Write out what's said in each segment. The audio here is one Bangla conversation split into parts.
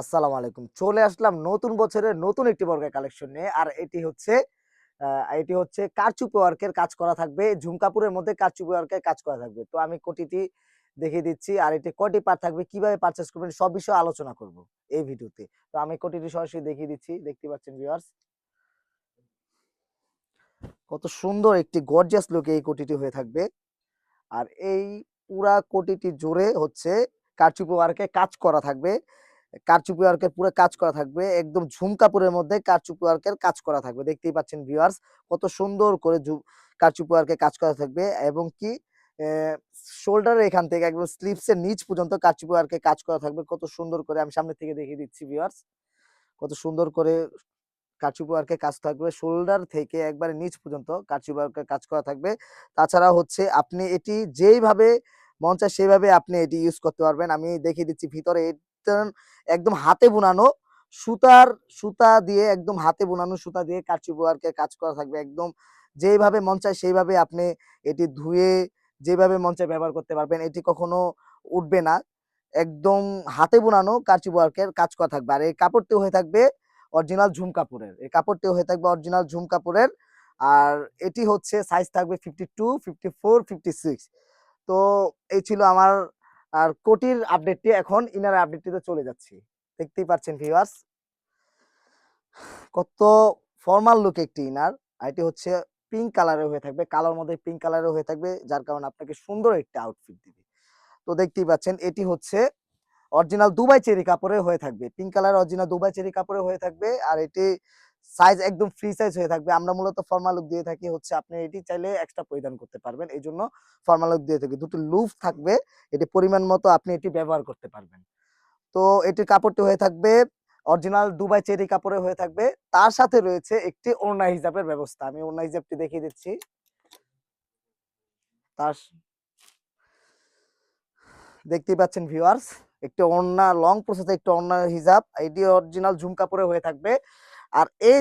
আসসালামু আলাইকুম। চলে আসলাম নতুন বছরের নতুন একটি বর্গের কালেকশন নিয়ে। আর এটি হচ্ছে এটি হচ্ছে কারচুপি ওয়ার্কের কাজ করা থাকবে। ঝুমকাপুরের মধ্যে কারচুপি ওয়ার্কের কাজ করা থাকবে। তো আমি কোটিটি দেখিয়ে দিচ্ছি। আর এটি কটি পার্ট থাকবে, কীভাবে পারচেস করবেন, সব বিষয়ে আলোচনা করব এই ভিডিওতে। তো আমি কোটিটি সরাসরি দেখিয়ে দিচ্ছি। দেখতে পাচ্ছেন ভিউয়ার্স কত সুন্দর একটি গর্জিয়াস লুকে এই কোটিটি হয়ে থাকবে। আর এই পুরা কোটিটি জুড়ে হচ্ছে কারচুপি ওয়ার্কে কাজ করা থাকবে। কারচুপি ওয়ার্কের পুরো কাজ করা থাকবে। একদম ঝুমকাপুরের মধ্যে কারচুপি ওয়ার্কের কাজ করা থাকবে। দেখতেই পাচ্ছেন ভিউয়ার্স কত সুন্দর করে কারচুপি ওয়ার্কে কাজ করা থাকবে এবং কি শোল্ডারের এখান থেকে একদম স্লিপসের নিচ পর্যন্ত কারচুপি ওয়ার্কে কাজ করা থাকবে। কত সুন্দর করে আমি সামনে থেকে দেখিয়ে দিচ্ছি ভিউয়ার্স কত সুন্দর করে কারচুপি ওয়ার্কে কাজ থাকবে। শোল্ডার থেকে একবারে নিচ পর্যন্ত কারচুপি ওয়ার্কে কাজ করা থাকবে। তাছাড়া হচ্ছে আপনি এটি যেইভাবে, মন চায় সেইভাবে আপনি এটি ইউজ করতে পারবেন। আমি দেখিয়ে দিচ্ছি ভিতরে এটা একদম হাতে বুনানো সুতার, সুতা দিয়ে একদম হাতে বুনানো সুতা দিয়ে কারচুপি ওয়ার্কের কাজ করা থাকবে। একদম যেইভাবে মন চায় সেইভাবে আপনি এটি ধুয়ে যেভাবে মন চায় ব্যবহার করতে পারবেন। এটি কখনো উঠবে না। একদম হাতে বুনানো কারচুপি ওয়ার্কের কাজ করা থাকবে। আর এই কাপড়টি হয়ে থাকবে অরিজিনাল ঝুম কাপড়ের। এই কাপড়টি হয়ে থাকবে অরিজিনাল ঝুম কাপড়ের। আর এটি হচ্ছে সাইজ থাকবে fifty two fifty four fifty six তো এই ছিল আমার আর কোটির আপডেটটি এখন ইনার আপডেটটিতে চলে যাচ্ছি। দেখতেই পাচ্ছেন ভিউয়ার্স কত ফর্মাল লুক একটি ইনার। আর এটি হচ্ছে পিঙ্ক কালারের হয়ে থাকবে, কালোর মধ্যে পিঙ্ক কালারের হয়ে থাকবে, যার কারণে আপনাকে সুন্দর একটা আউটফিট দিবে। তো দেখতেই পাচ্ছেন, এটি হচ্ছে অরিজিনাল দুবাই চেরি কাপড়ের হয়ে থাকবে। Pink colour original Dubai cherry কাপড়ের হয়ে থাকবে, আর এটি সাইজ একদম ফ্রি সাইজ হয়ে থাকবে। আমরা মূলত ফর্মাল লুক দিয়ে থাকি হচ্ছে আপনি এটি চাইলে এক্সট্রা পরিধান করতে পারবেন। এই জন্য ফর্মাল লুক দিয়ে থাকি। দুটো লুফ থাকবে, এটি পরিমাণ মতো আপনি এটি ব্যবহার করতে পারবেন। তো এটির কাপড়টি হয়ে থাকবে অরিজিনাল দুবাই চেরি কাপড়ে হয়ে থাকবে। তার সাথে রয়েছে একটি ওড়না হিজাবের ব্যবস্থা। আমি ওড়না হিজাবটি দেখিয়ে দিচ্ছি। তার দেখতেই পাচ্ছেন ভিউয়ার্স একটি ওড়না লং প্রসেসে একটি ওড়না হিজাব। এটি অরিজিনাল ঝুম কাপড়ে হয়ে থাকবে। আর এই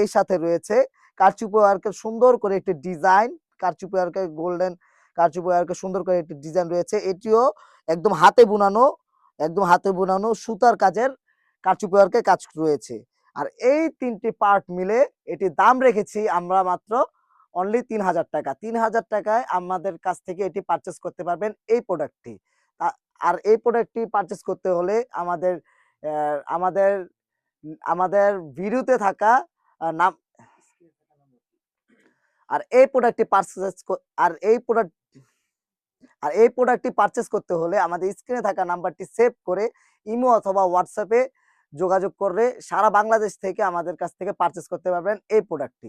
এই সাথে রয়েছে কারচুপি সুন্দর করে একটি ডিজাইন, কারচুপি ওয়ার্কের গোল্ডেন কারচুপি সুন্দর করে একটি ডিজাইন রয়েছে। এটিও একদম হাতে বুনানো, একদম হাতে বুনানো সুতার কাজের কারচুপি ওয়ার্কের কাজ রয়েছে। আর এই তিনটি পার্ট মিলে এটির দাম রেখেছি আমরা মাত্র অনলি তিন হাজার টাকা। তিন হাজার টাকায় আমাদের কাছ থেকে এটি পারচেস করতে পারবেন এই প্রোডাক্টটি আর এই প্রোডাক্টটি পারচেস করতে হলে আমাদের আমাদের আমাদের ভিডিওতে থাকা নাম আর এই প্রোডাক্টটি পারচেস আর এই প্রোডাক্ট আর এই প্রোডাক্টটি পারচেস করতে হলে আমাদের স্ক্রিনে থাকা নাম্বারটি সেভ করে ইমো অথবা হোয়াটসঅ্যাপে যোগাযোগ করলে সারা বাংলাদেশ থেকে আমাদের কাছ থেকে পারচেস করতে পারবেন এই প্রোডাক্টটি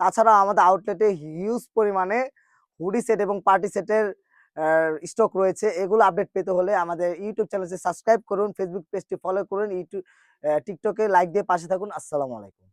তাছাড়া আমাদের আউটলেটে হিউজ পরিমাণে হুডি সেট এবং পার্টি সেটের স্টক রয়েছে, এগুলো আপডেট পেতে হলে আমাদের ইউটিউব চ্যানেলটি সাবস্ক্রাইব করুন ফেসবুক পেজটি ফলো করুন ইউটিউব টিকটকে লাইক দিয়ে পাশে থাকুন। আসসালামু আলাইকুম।